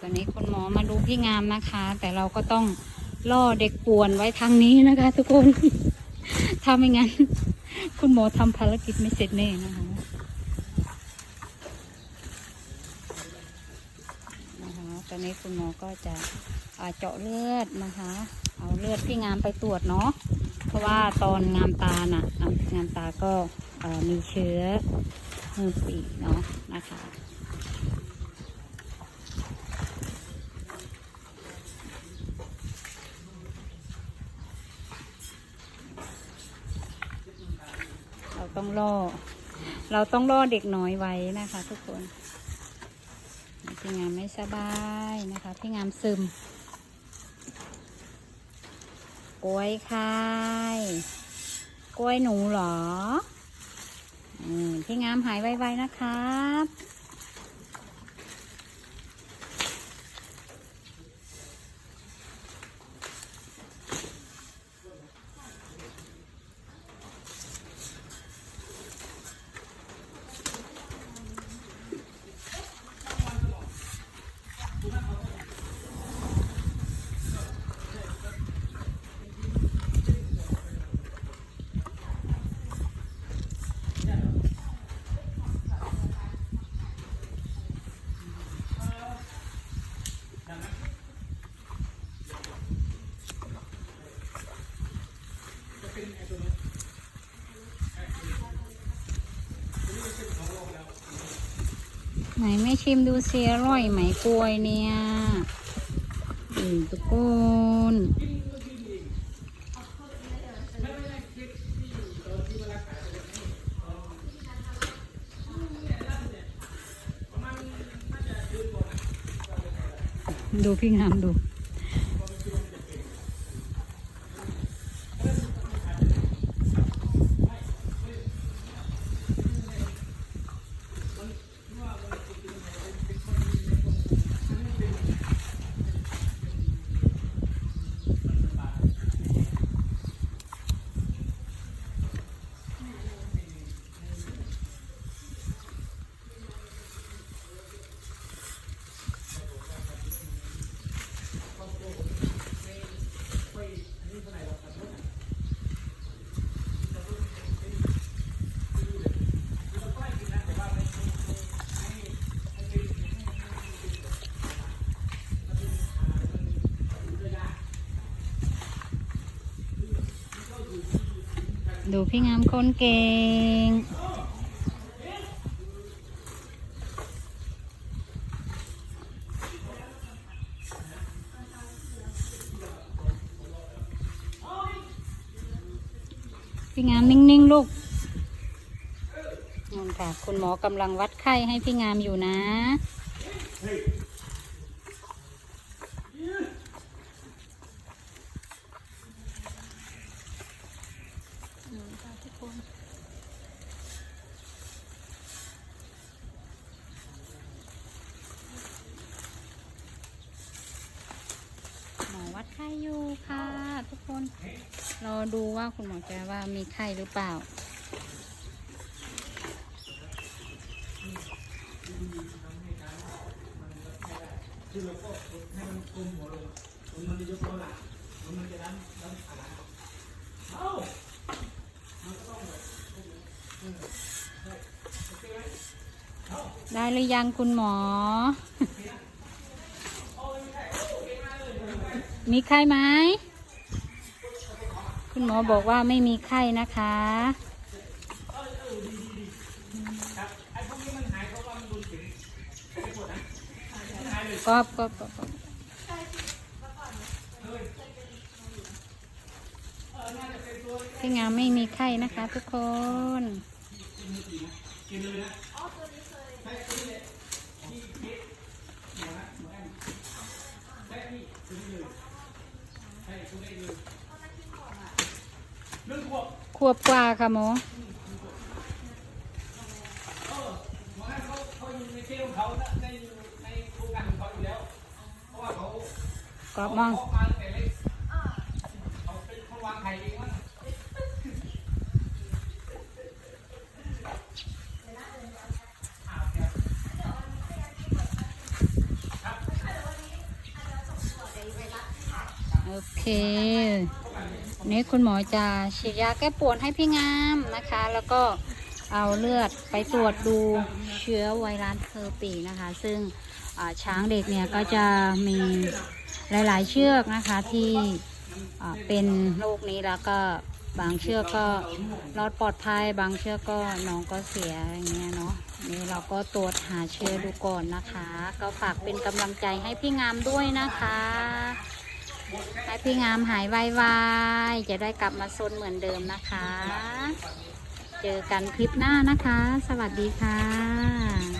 ตอนนี้คุณหมอมาดูพี่งามนะคะ แต่เราก็ต้องล่อเด็กป่วนไว้ทางนี้นะคะ ทุกคน ถ้าไม่งั้น คุณหมอทำภารกิจไม่เสร็จแน่นะคะนะคะ ตอนนี้คุณหมอก็จะเจาะเลือดนะคะ เอาเลือดพี่งามไปตรวจเนาะ เพราะว่าตอนงามตาน่ะงามตาก็มีเชื้อมือปีเนาะนะคะ ต้องล่อ เราต้องล่อเด็กน้อยไว้นะคะ ทุกคนพี่งามไม่สบายนะคะพี่งามซึมกล้วยคายกล้วยหนูเหรออืมพี่งามหายไวๆนะครับ ไหนไม่ชิมดูเสียอร่อยไหมกล้วยเนี่ยอืมทุกคนดูพี่งามดู ดูพี่งามคนเก่ง พี่งามนิ่งๆลูกนั่นค่ะ คุณหมอกำลังวัดไข้ให้พี่งามอยู่นะ หมอวัด ไข้อยู่ค่ะ ทุกคนรอดูว่าคุณหมอแจว่ามีไข้หรือเปล่าได้หรือยังคุณหมอ มีไข้ไหม คุณหมอบอกว่าไม่มีไข้นะคะกอบกอบกอบกอบพี่งามไม่มีไข้นะคะทุกคน ขวบกว่าค่ะหมอกรอบมองโอเค นี่คุณหมอจะฉีดยาแก้ปวดให้พี่งามนะคะ แล้วก็เอาเลือดไปตรวจดูเชื้อไวรัสเฮอร์ปีนะคะ ซึ่งช้างเด็กเนี่ยก็จะมีหลาย ๆ เชือกนะคะที่เป็นโรคนี้แล้วก็บางเชือกก็รอดปลอดภัย บางเชือกก็น้องก็เสียอย่างเงี้ยเนาะนี่เราก็ตรวจหาเชื้อดูก่อนนะคะ ก็ฝากเป็นกำลังใจให้พี่งามด้วยนะคะ ให้พี่งามหายไวๆจะได้กลับมาซนเหมือนเดิมนะคะ เจอกันคลิปหน้านะคะ สวัสดีค่ะ